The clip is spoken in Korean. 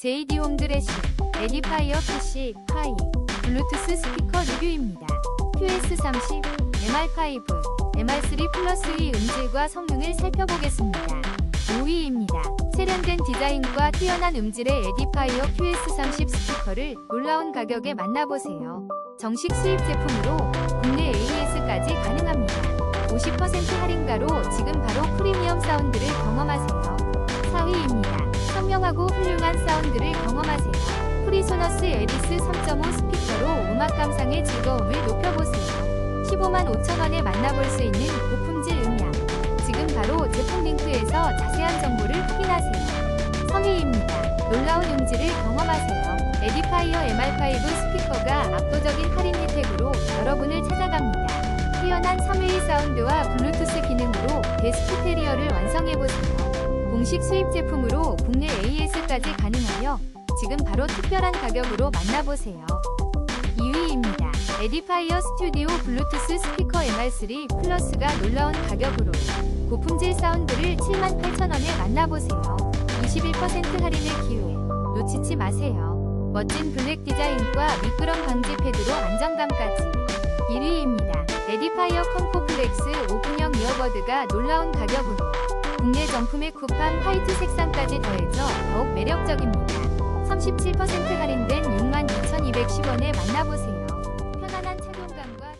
JD 홈드레시, 에디파이어 PC, 파이, 블루투스 스피커 리뷰입니다. QS30, MR5, MR3 플러스의 음질과 성능을 살펴보겠습니다. 5위입니다. 세련된 디자인과 뛰어난 음질의 에디파이어 QS30 스피커를 놀라운 가격에 만나보세요. 정식 수입 제품으로 국내 AS까지 가능합니다. 50% 할인가로 지금 바로 프리미엄 사운드를 경험하세요. 4위입니다. 선명하고 훌륭한 사운드를 경험하세요. 프리소너스 에디스 3.5 스피커로 음악 감상의 즐거움을 높여보세요. 15만 5천원에 만나볼 수 있는 고품질 음향. 지금 바로 제품 링크에서 자세한 정보를 확인하세요. 3위입니다. 놀라운 음질을 경험하세요. 에디파이어 MR5 스피커가 압도적인 할인 혜택으로 여러분을 찾아갑니다. 뛰어난 3웨이 사운드와 블루투스 기능으로 베스트 테리어를 완성해보세요. 공식 수입 제품으로 국내 AS까지 가능하여 지금 바로 특별한 가격으로 만나보세요. 2위입니다. 에디파이어 스튜디오 블루투스 스피커 MR3 플러스가 놀라운 가격으로 고품질 사운드를 78,000원에 만나보세요. 21% 할인의 기회 놓치지 마세요. 멋진 블랙 디자인과 미끄럼 방지 패드로 안정감까지 1위입니다. 에디파이어 컴포플렉스 오픈형 이어버드가 놀라운 가격으로 국내 정품의 쿠팡 화이트 색상까지 더해져 더욱 매력적입니다. 37% 할인된 62,210원에 만나보세요. 편안한 착용감과